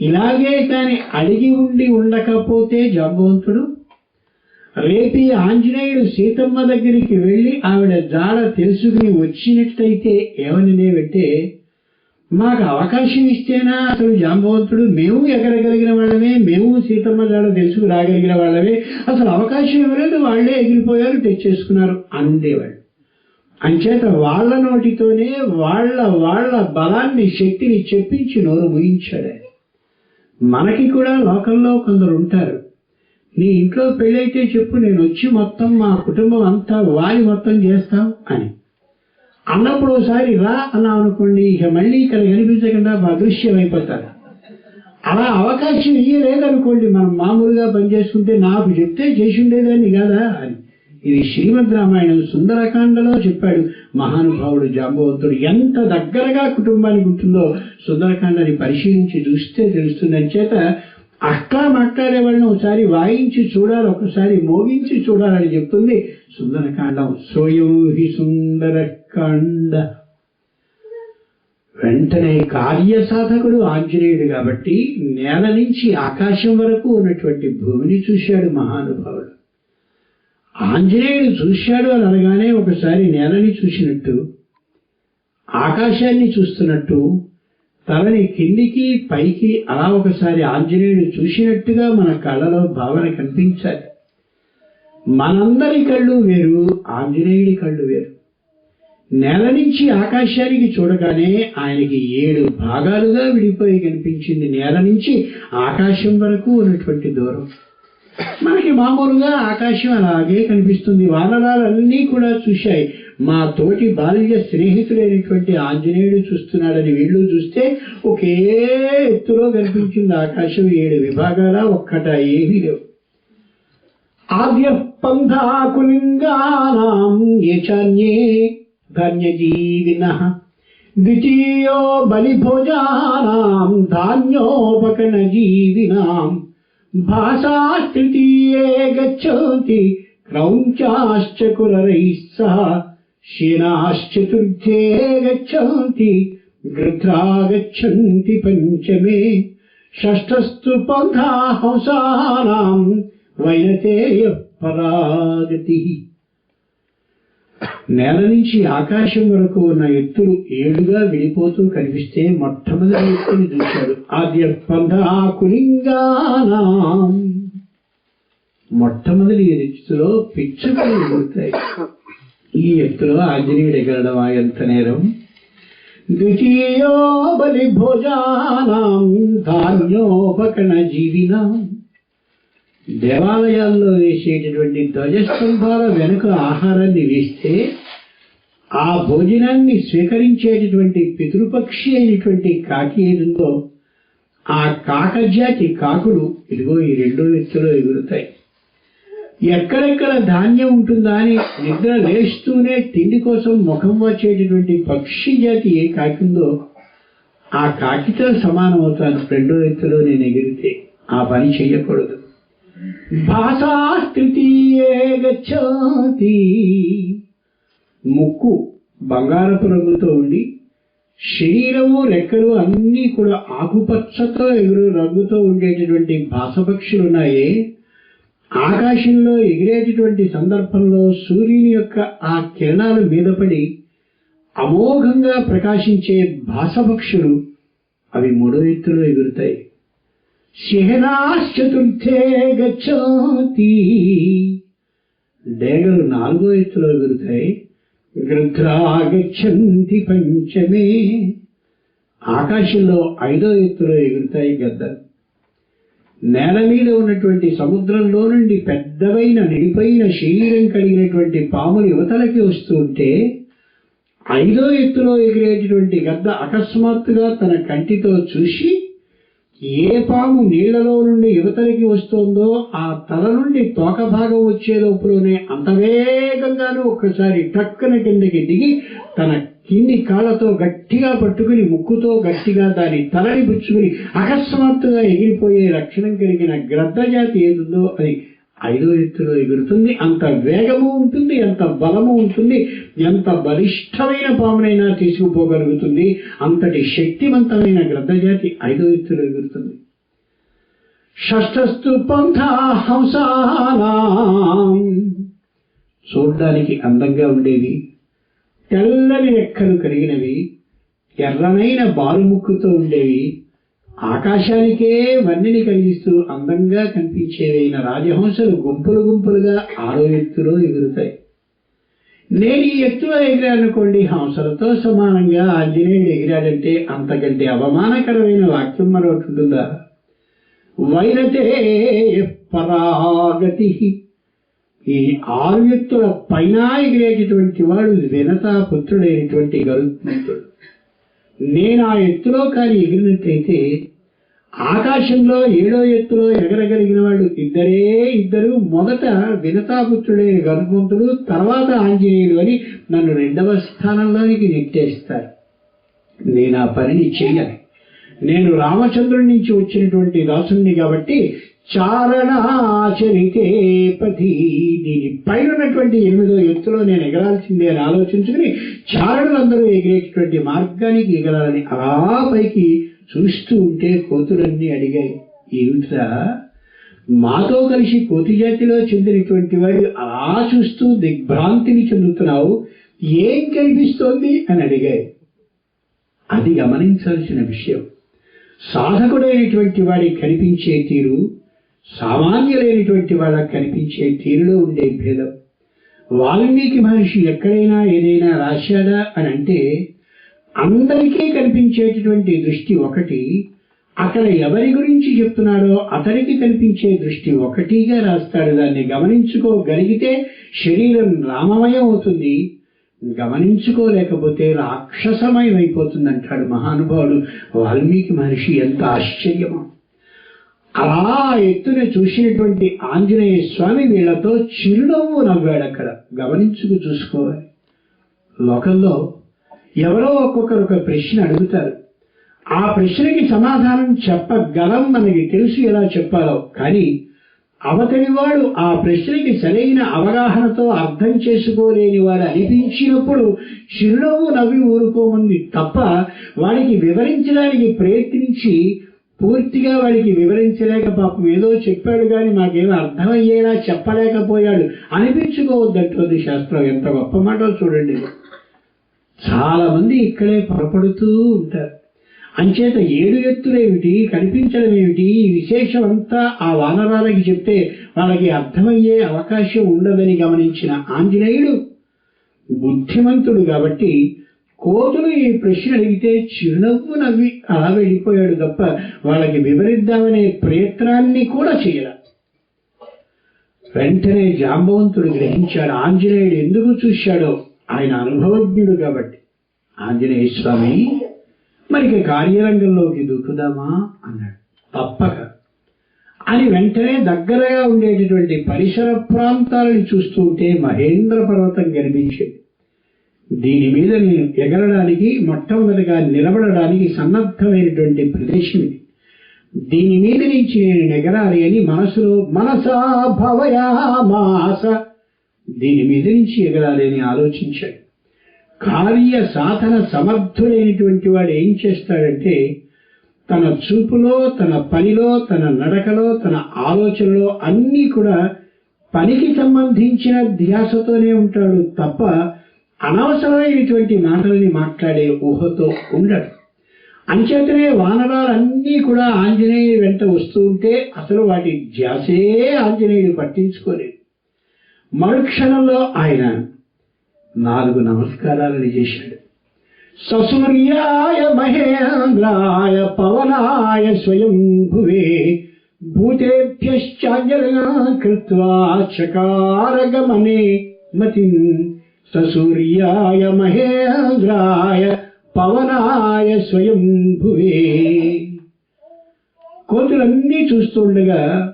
ఇలాగే కాని అడిగి ఉండి ఉండకపోతే జాంబవంతుడు రేపు ఈ ఆంజనేయుడు సీతమ్మ దగ్గరికి వెళ్ళి ఆవిడ జాడ తెలుసుకుని వచ్చినట్టయితే ఏమనినేవంటే మాకు అవకాశం ఇస్తేనా అసలు జాంబవంతుడు మేము ఎగరగలిగిన వాళ్ళమే మేము సీతమ్మ జాడ తెలుసుకు రాగలిగిన వాళ్ళమే. అసలు అవకాశం ఇవ్వలేదు వాళ్ళే ఎగిరిపోయారు తెచ్చేసుకున్నారు అందేవాళ్ళు. అంచేత వాళ్ళ నోటితోనే వాళ్ళ వాళ్ళ బలాన్ని శక్తిని చెప్పించి నోరు ముయించాడు మనకి కూడా లోకంలో కొందరు ఉంటారు. నీ ఇంట్లో పెళ్ళైతే చెప్పు నేను వచ్చి మొత్తం మా కుటుంబం అంతా వారి మొత్తం చేస్తాం అని. అన్నప్పుడు ఒకసారి రా అన్నా అనుకోండి ఇక మళ్ళీ ఇక్కడ కనిపించకుండా అదృశ్యం అయిపోతారు. అలా అవకాశం ఇయ్యలేదనుకోండి మనం మామూలుగా పనిచేసుకుంటే నాకు చెప్తే చేసి ఉండేదాన్ని కదా అని. ఇది శ్రీమద్ రామాయణం సుందరకాండలో చెప్పాడు. మహానుభావుడు జాంబవంతుడు ఎంత దగ్గరగా కుటుంబానికి ఉంటుందో సుందరకాండని పరిశీలించి చూస్తే తెలుస్తుందని చేత అట్లా మాట్లాడే వాళ్ళని ఒకసారి వాయించి చూడాలి ఒకసారి మోగించి చూడాలని చెప్తుంది సుందరకాండం. సోయం హి సుందరకాండ. వెంటనే కార్యసాధకుడు ఆంజనేయుడు కాబట్టి నేల నుంచి ఆకాశం వరకు ఉన్నటువంటి భూమిని చూశాడు మహానుభావుడు. ఆంజనేయుడు చూశాడు అని అనగానే ఒకసారి నేలని చూసినట్టు ఆకాశాన్ని చూస్తున్నట్టు తలని కిందికి పైకి అలా ఒకసారి ఆంజనేయుడు చూసినట్టుగా మన కళ్ళలో భావన కనిపించాలి. మనందరి కళ్ళు వేరు ఆంజనేయుడి కళ్ళు వేరు. నేల నుంచి ఆకాశానికి చూడగానే ఆయనకి ఏడు భాగాలుగా విడిపోయి కనిపించింది. నేల నుంచి ఆకాశం వరకు ఉన్నటువంటి దూరం. మనకి మామూలుగా ఆకాశం అలాగే కనిపిస్తుంది. వానరాలన్నీ కూడా చూశాయి. మా తోటి బాల్య స్నేహితుడైనటువంటి ఆంజనేయుడు చూస్తున్నాడని వీళ్ళు చూస్తే ఒకే ఎత్తులో కనిపించింది ఆకాశం. ఏడు విభాగాల ఒక్కట ఏమీ లేవు. ఆద్య పంథాకులింగానాం యచాన్యే ధన్యజీవిన. ద్వితీయో బలిభోజానాం ధాన్యోపకణ జీవినాం భాషాస్తృతీయే గచ్చంతి క్రౌంచాశ్చ కులరైः సహ శీనాశ్చతుర్థే గచ్చంతి గృధ్రా గచ్చంతి పంచమే షష్ఠస్తు పంథా హంసానాం వైనతేయ పరాగతి నేల నుంచి ఆకాశం వరకు ఉన్న ఎత్తులు ఏడుగా వెళ్ళిపోతూ కనిపిస్తే మొట్టమొదటి ఎత్తుని చూశాడు. ఆద్య మొట్టమొదటి ఎత్తులో పిచ్చుకలు ఎగురుతాయి. ఈ ఎత్తులో ఆంజనేయుడు ఎగరడం ఆ ఎంత నేరం? ద్వితీయో బలి భోజానాం ధాన్యోపకణ జీవినాం దేవాలయాల్లో వేసేటటువంటి ధ్వజస్తంభాల వెనుక ఆహారాన్ని వేస్తే ఆ భోజనాన్ని స్వీకరించేటటువంటి పితృపక్షి అయినటువంటి కాకి ఏదుందో ఆ కాకజాతి కాకులు ఇదిగో ఈ రెండో ఎత్తులో ఎగురుతాయి. ఎక్కడెక్కడ ధాన్యం ఉంటుందా అని నిద్ర లేస్తూనే తిండి కోసం ముఖం వచ్చేటటువంటి పక్షి జాతి ఏ కాకి ఉందో ఆ కాకితో సమానం అవుతాను. రెండో ఎత్తులో నేను ఎగిరితే ఆ పని చేయకూడదు. భాషాస్తృతీయే గచ్చాతి ముక్కు బంగారపు రంగుతో ఉండి శరీరము రెక్కలు అన్నీ కూడా ఆకుపచ్చతో ఎగురు రంగుతో ఉండేటటువంటి భాసపక్షులు ఉన్నాయే. ఆకాశంలో ఎగిరేటటువంటి సందర్భంలో సూర్యుని యొక్క ఆ కిరణాలు మీద పడి అమోఘంగా ప్రకాశించే భాసపక్షులు అవి మూడో ఎత్తులో ఎగురుతాయి. శహనాశ్చతుర్థే గచ్చతి. డేగలు నాలుగో ఎత్తులో ఎగురుతాయి. గృధ్రాగచ్చంతి పంచమే. ఆకాశంలో ఐదో ఎత్తులో ఎగురుతాయి గద్దలు. నేల మీద ఉన్నటువంటి సముద్రంలో నుండి పెద్దవైన నిడిపోయిన శరీరం కలిగినటువంటి పాములు యువతలకి వస్తుంటే ఐదో ఎత్తులో ఎగిరేటటువంటి గద్ద అకస్మాత్తుగా తన కంటితో చూసి ఏ పాము నీళ్ళలో నుండి యువతలకి వస్తోందో ఆ తల నుండి తోక భాగం వచ్చే లోపులోనే అంతవేగంగానూ ఒక్కసారి టక్కన కిందకి దిగి తన కింది కాళ్ళతో గట్టిగా పట్టుకుని ముక్కుతో గట్టిగా దాని తలని పుచ్చుకుని అకస్మాత్తుగా ఎగిరిపోయే లక్షణం కలిగిన గ్రద్దజాతి ఏదుందో అది ఐదో ఎత్తులో ఎగురుతుంది. అంత వేగము ఉంటుంది ఎంత బలము ఉంటుంది ఎంత బలిష్టమైన పామునైనా తీసుకుపోగలుగుతుంది. అంతటి శక్తివంతమైన గ్రద్దజాతి ఐదో ఎత్తులో ఎగురుతుంది. షష్ఠస్తు పంథ హంసానాం. అందంగా ఉండేవి తెల్లని రెక్కలు కలిగినవి ఎర్రనైన బారుముక్కుతో ఉండేవి ఆకాశానికే వన్నెని కలిగిస్తూ అందంగా కనిపించేవైన రాజహంసలు గుంపులు గుంపులుగా ఆరో ఎత్తులో ఎగురుతాయి. నేను ఈ ఎత్తులో ఎగిరానుకోండి హంసలతో సమానంగా ఆంజనేయుడు ఎగిరాడంటే అంతకంటే అవమానకరమైన వాక్యం మరొకటి ఉంటుందా? వైరతే పరాగతి. ఈ ఆరు ఎత్తుల పైన ఎగిరేటటువంటి వాడు వినతా పుత్రుడైనటువంటి గరుత్మంతుడు. నేను ఆ ఎత్తులో కానీ ఎగిరినట్టయితే ఆకాశంలో ఏడో ఎత్తులో ఎగరగలిగిన వాళ్ళు ఇద్దరే ఇద్దరు మొదట వినతాపుత్రుడైన గరుత్మంతుడు తర్వాత ఆంజనేయుడు అని నన్ను రెండవ స్థానంలోనికి నెట్టేస్తారు. నేను ఆ పనిని చేయాలి నేను రామచంద్రుడి నుంచి వచ్చినటువంటి దాసుని కాబట్టి చారణాచరితే పథి. దీని పైన ఉన్నటువంటి ఎనిమిదో ఎత్తులో నేను ఎగరాల్సిందే అని ఆలోచించుకుని చారణులందరూ ఎగిరేటటువంటి మార్గానికి ఎగరాలని అలా పైకి చూస్తూ ఉంటే కోతులన్నీ అడిగాయి ఏమిట్రా? మాతో కలిసి కోతి జాతిలో చెందినటువంటి వాడు అలా చూస్తూ దిగ్భ్రాంతిని చెందుతున్నావు? ఏం కనిపిస్తోంది? అని అడిగాయి. అది గమనించాల్సిన విషయం. సాధకుడైనటువంటి వాడికి కనిపించే తీరు సామాన్యులైనటువంటి వాళ్ళకి కనిపించే తీరులో ఉండే భేదం. వాల్మీకి మహర్షి ఎక్కడైనా ఏదైనా రాశాడా అని అంటే అందరికీ కనిపించేటటువంటి దృష్టి ఒకటి అక్కడ ఎవరి గురించి చెప్తున్నాడో అతనికి కనిపించే దృష్టి ఒకటిగా రాస్తాడు. దాన్ని గమనించుకోగలిగితే శరీరం రామమయం అవుతుంది. గమనించుకోలేకపోతే రాక్షసమయం అయిపోతుంది అంటాడు మహానుభావుడు. వాల్మీకి మహర్షి ఎంత ఆశ్చర్యమో. అలా ఎత్తున చూసినటువంటి ఆంజనేయ స్వామి వీళ్ళతో చిరునవ్వు నవ్వాడు అక్కడ. గమనించుకు చూసుకోవాలి. లోకంలో ఎవరో ఒక్కొక్కరు ఒక ప్రశ్న అడుగుతారు. ఆ ప్రశ్నకి సమాధానం చెప్పగలం మనకి తెలుసు ఎలా చెప్పాలో. కానీ అవతలివాడు ఆ ప్రశ్నకి సరైన అవగాహనతో అర్థం చేసుకోలేని వాడు అనిపించినప్పుడు చిరునవ్వు నవ్వి ఊరుకోమంది తప్ప వాడికి వివరించడానికి ప్రయత్నించి పూర్తిగా వాడికి వివరించలేక పాపం ఏదో చెప్పాడు కానీ మాకేమో అర్థమయ్యేలా చెప్పలేకపోయాడు. అనిపించుకోవద్దంటుంది శాస్త్రం. ఎంత గొప్ప మాటో చూడండి. చాలా మంది ఇక్కడే పొరపడుతూ ఉంటారు. అంచేత ఏడు ఎత్తులేమిటి? కనిపించడం ఏమిటి ఈ విశేషం అంతా ఆ వానరాలకి చెప్తే వాళ్ళకి అర్థమయ్యే అవకాశం ఉండదని గమనించిన ఆంజనేయుడు బుద్ధిమంతుడు కాబట్టి కోతులు ఈ ప్రశ్న అడిగితే చిరునవ్వు నవ్వి అలా వెళ్ళిపోయాడు తప్ప వాళ్ళకి వివరిద్దామనే ప్రయత్నాన్ని కూడా చేయలే. వెంటనే జాంబవంతుడు గ్రహించాడు ఆంజనేయుడు ఎందుకు చూశాడో? ఆయన అనుభవజ్ఞుడు కాబట్టి. ఆంజనేయ స్వామి మరికి కార్యరంగంలోకి దూకుదామా? అన్నాడు. తప్పక. అని వెంటనే దగ్గరగా ఉండేటటువంటి పరిసర ప్రాంతాలను చూస్తుంటే మహేంద్ర పర్వతం కనిపించింది. దీని మీద నేను ఎగరడానికి మొట్టమొదటిగా నిలబడడానికి సన్నద్ధమైనటువంటి ప్రదేశం ఇది. దీని మీద నుంచి నేను ఎగరాలి అని మనసులో మనసా భవయామాస దీని మీద నుంచి ఎగరాలి అని ఆలోచించాడు. కార్య సాధన సమర్థుడైనటువంటి వాడు ఏం చేస్తాడంటే తన చూపులో తన పనిలో తన నడకలో తన ఆలోచనలో అన్నీ కూడా పనికి సంబంధించిన ధ్యాసతోనే ఉంటాడు తప్ప అనవసరమైనటువంటి మాటలని మాట్లాడే ఊహతో ఉండడు. అంచేతనే వానరాలన్నీ కూడా ఆంజనేయుడి వెంట వస్తూ ఉంటే అసలు వాటి ధ్యాసే ఆంజనేయుడు పట్టించుకోలేదు. మరుక్షణంలో ఆయన నాలుగు నమస్కారాలను చేశాడు. ససూర్యాయ మహేంద్రాయ పవనాయ స్వయం భువే భూతేభ్యశ్చాజల కృత్వా చకారగమనే మతిం ససూర్యాయ మహేంద్రాయ పవనాయ స్వయం భువే కోతులన్నీ చూస్తుండగా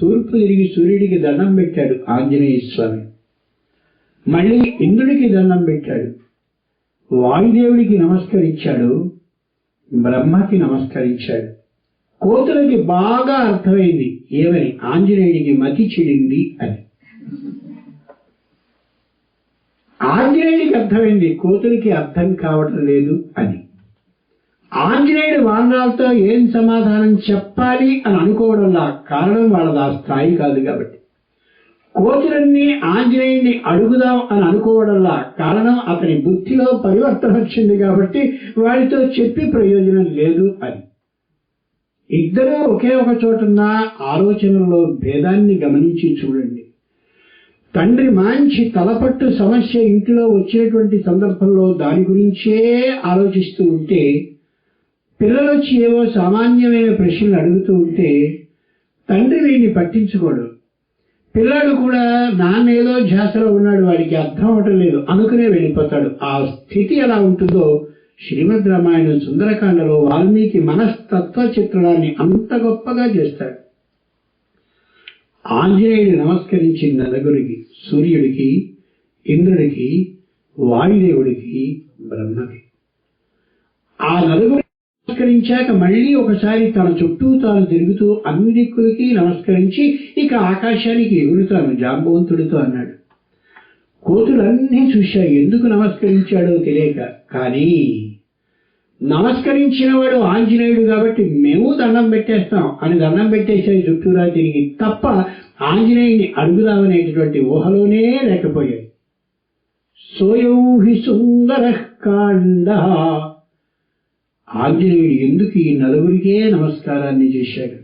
తూర్పు తిరిగి సూర్యుడికి దండం పెట్టాడు ఆంజనేయ స్వామి మళ్ళీ ఇంద్రుడికి దండం పెట్టాడు. వాయుదేవుడికి నమస్కరించాడు. బ్రహ్మకి నమస్కరించాడు. కోతులకి బాగా అర్థమైంది. ఏమని? ఆంజనేయుడికి మతి చెడింది అని. ఆంజనేయుడికి అర్థమైంది కోతులకి అర్థం కావటం లేదు అని. ఆంజనేయుడు వానరాలతో ఏం సమాధానం చెప్పాలి అని అనుకోవడంలా కారణం వాళ్ళది ఆ స్థాయి కాదు కాబట్టి. కోతులన్నీ ఆంజనేయుడిని అడుగుదాం అని అనుకోవడంలా కారణం అతని బుద్ధిలో పరివర్తన వచ్చింది కాబట్టి వాడితో చెప్పి ప్రయోజనం లేదు అని. ఇద్దరూ ఒకే ఒక చోటున్న ఆలోచనలో భేదాన్ని గమనించి చూడండి. తండ్రి మంచి తలపట్టు సమస్య ఇంటిలో వచ్చేటువంటి సందర్భంలో దాని గురించే ఆలోచిస్తూ ఉంటే పిల్లలు వచ్చి ఏవో సామాన్యమైన ప్రశ్నలు అడుగుతూ ఉంటే తండ్రి వీడిని పట్టించుకోడు. పిల్లాడు కూడా నానేదో ధ్యాసలో ఉన్నాడు వాడికి అర్థం అవటం లేదు అనుకునే వెళ్ళిపోతాడు. ఆ స్థితి ఎలా ఉంటుందో శ్రీమద్ రామాయణం సుందరకాండలో వాల్మీకి మనస్తత్వ చిత్రణాన్ని అంత గొప్పగా చేస్తాడు. ఆంజనేయుడు నమస్కరించి నలుగురికి సూర్యుడికి ఇంద్రుడికి వాయుదేవుడికి బ్రహ్మకి. ఆ నలుగురు నమస్కరించాక మళ్ళీ ఒకసారి తన చుట్టూ తాను తిరుగుతూ అన్ని దిక్కులకి నమస్కరించి ఇక ఆకాశానికి ఎగురుతాను జాంబవంతుడితో అన్నాడు. కోతులన్నీ చూశాయి ఎందుకు నమస్కరించాడో తెలియక. కానీ నమస్కరించిన వాడు ఆంజనేయుడు కాబట్టి మేము దండం పెట్టేస్తాం అని దండం పెట్టేసాయి చుట్టూరా తిరిగి తప్ప ఆంజనేయుని అడుగుదామనేటటువంటి ఊహలోనే లేకపోయాడు సోయోహి సుందర కాండ. ఆంజనేయుడు ఎందుకు ఈ నలుగురికే నమస్కారాన్ని చేశాడు?